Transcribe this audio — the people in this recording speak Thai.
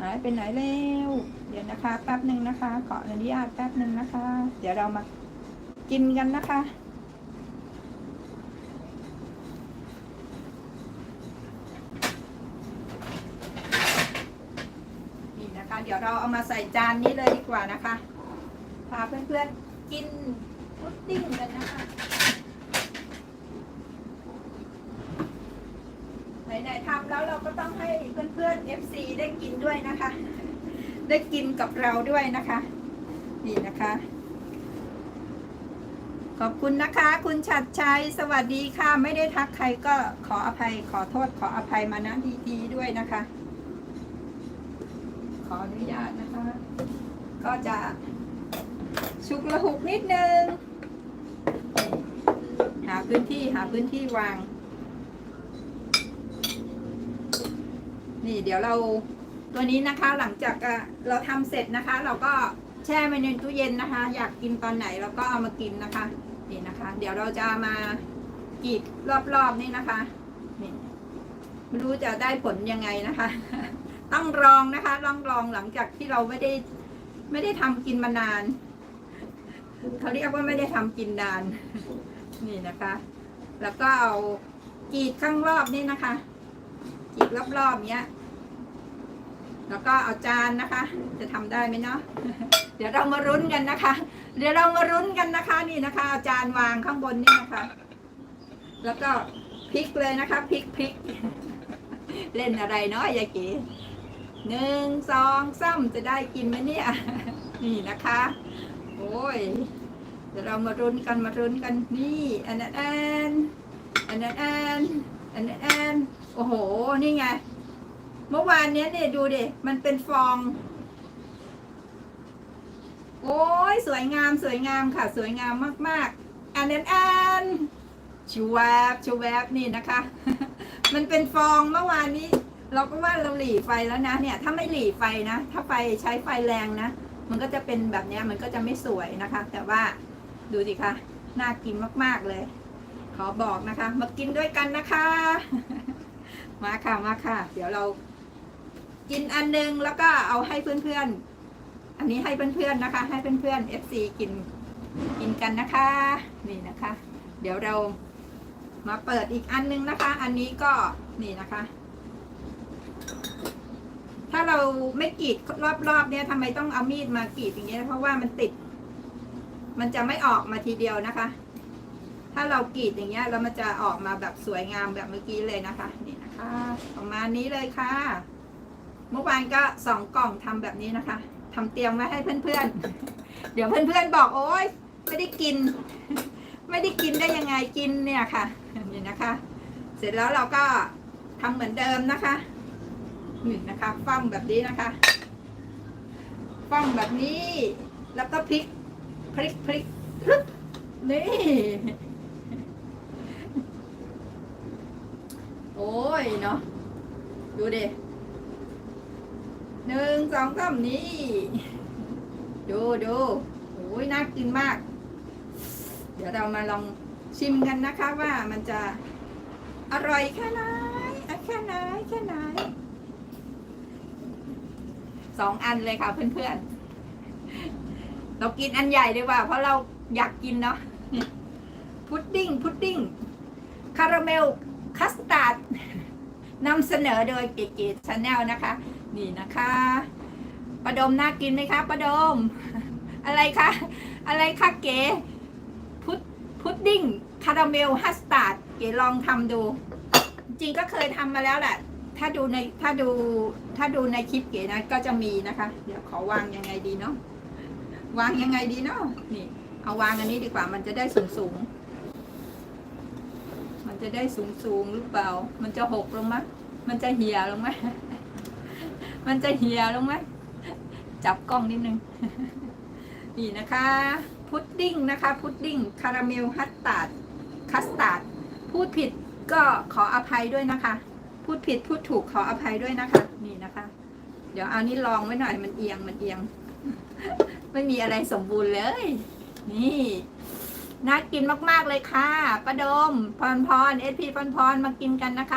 หายไปไหนแล้วเดี๋ยวนะคะ แป๊บหนึ่งนะคะ ขออนุญาตแป๊บหนึ่งนะคะ เดี๋ยวเรามากินกันนะคะ นี่นะคะ เดี๋ยวเราเอามาใส่จานนี้เลยดีกว่านะคะ พาเพื่อนๆกินพุดดิ้งกันนะคะ ไหนๆทำแล้วเราก็ต้องให้เพื่อนๆ FC ได้กินด้วยนะคะ ได้กินกับเราด้วยนะคะ นี่นะคะ ขอบคุณนะคะ คุณชัดชัยสวัสดีค่ะ ไม่ได้ทักใครก็ขออภัย ขอโทษ ขออภัยมาณทีทีด้วยนะคะ ขออนุญาตนะคะ ก็จะชุกระหุกนิดนึง หาพื้นที่หาพื้นที่วาง นี่เดี๋ยวเราตัวนี้นะคะหลังจากเราทำเสร็จนะคะ เราก็แช่ไว้ในตู้เย็นนะคะ อยากกินตอนไหนเราก็เอามากินนะคะนี่นะคะ เดี๋ยวเราจะมากรีดรอบๆนี่นะคะนี่ไม่รู้จะได้ผลยังไงนะคะ ต้องลองนะคะลองลองหลังจากที่เราไม่ได้ ไม่ได้ทำกินมานานเขาเรียกว่าไม่ได้ทำกินนาน นี่นะคะ แล้วก็เอากรีดข้างรอบนี่นะคะจีบรอบๆเนี้ย แล้วก็เอาจานนะคะ จะทำได้ไหมเนาะเดี๋ยวเรามารุ้นกันนะคะ เดี๋ยวเรามารุ้นกันนะคะนี่นะคะเอาจานวางข้างบนนี่นะคะ แล้วก็พลิกเลยนะคะพลิกพลิกเล่นอะไรเนาะยายเก๋หนึ่งสองสามจะได้กินไหมเนี่ยนี่นะคะ โอ้ยเดี๋ยวเรามารุ้นกันมารุ้นกันนี่อันนั้นอันอันนั้นอันอันนั้นอันโอ้โหนี่ไง เมื่อวานเนี้ยเนี่ยดูดิมันเป็นฟอง โอ้ยสวยงามสวยงามค่ะ สวยงามมากๆอันนั้นอันชูแวบชูแวบนี่นะคะ มันเป็นฟองเมื่อวานนี้ เราก็ว่าเราหลีไฟแล้วนะเนี่ย ถ้าไม่หลีไฟนะ ถ้าไฟใช้ไฟแรงนะ มันก็จะเป็นแบบเนี้ยมันก็จะไม่สวยนะคะ แต่ว่าดูสิคะน่ากินมากๆเลย ขอบอกนะคะ มากินด้วยกันนะคะ มาค่ะมาค่ะ เดี๋ยวเรา กินอันหนึงแล้วก็เอาให้เพื่อนๆ อันนี้ให้เพื่อนๆนะคะ ให้เพื่อนๆ FC กินกินกันนะคะ นี่นะคะ เดี๋ยวเรามาเปิดอีกอันหนึงนะคะ อันนี้ก็นี่นะคะ ถ้าเราไม่กรีดรอบๆ เนี่ยทำไมต้องเอามีดมากรีดอย่างเงี้ยเพราะว่ามันติด มันจะไม่ออกมาทีเดียวนะคะ ถ้าเรากรีดอย่างเงี้ยแล้วมันจะออกมาแบบสวยงามแบบเมื่อกี้เลยนะคะ นี่นะคะ ประมาณนี้เลยค่ะ เมื่อวานก็สองกล่องทำแบบนี้นะคะทำเตรียมไว้ให้เพื่อนๆ เดี๋ยวเพื่อนๆบอกโอ๊ยไม่ได้กิน ไม่ได้กินได้ยังไงกินเนี่ยค่ะนี่นะคะ เสร็จแล้วเราก็ทำเหมือนเดิมนะคะนี่นะคะฟั่มแบบนี้นะคะฟั่มแบบนี้แล้วก็พลิกพลิกพลิกพลิกนี่โอ้ยเนาะดูดิ หนึ่งสองสามนี่ดูดูโอ้ยน่ากินมาก เดี๋ยวเรามาลองชิมกันนะคะว่ามันจะอร่อยแค่ไหนแค่ไหนแค่ไหนสองอันเลยค่ะเพื่อนๆ เรากินอันใหญ่ดีกว่า เพราะเราอยากกินเนาะพุดดิ้งพุดดิ้งคาราเมลคัสตาร์ดนำเสนอโดยเก๋ๆชาแนลนะคะ นี่นะคะประดมน่ากินไหมคะประดม อะไรคะอะไรคะเก๋พุดพุดดิ้งคาราเมลคัสตาร์ดเก๋ลองทำดู จริงก็เคยทำมาแล้วแหละถ้าดูในถ้าดูถ้าดูในคลิปเก๋นะก็จะมีนะคะ เดี๋ยวขอวางยังไงดีเนาะวางยังไงดีเนาะนี่ เอาวางอันนี้ดีกว่ามันจะได้สูงสูงมันจะได้สูงสูงหรือเปล่า มันจะหกลงไหมยมันจะเหี่ยลงไห มันจะเหี่ยวลงไหมจับกล้องนิดนึง นี่นะคะ พุดดิ้งนะคะ พุดดิ้งคาราเมลฮัตตาร์ดคัสตาร์ดพูดผิดก็ขออภัยด้วยนะคะ พูดผิดพูดถูกขออภัยด้วยนะคะ นี่นะคะ เดี๋ยวเอานี่ลองไว้หน่อยมันเอียงมันเอียง ไม่มีอะไรสมบูรณ์เลย นี่น่ากินมาก ๆ เลยค่ะ ประดม พรพรเอสพีพรพรมากินกันนะคะ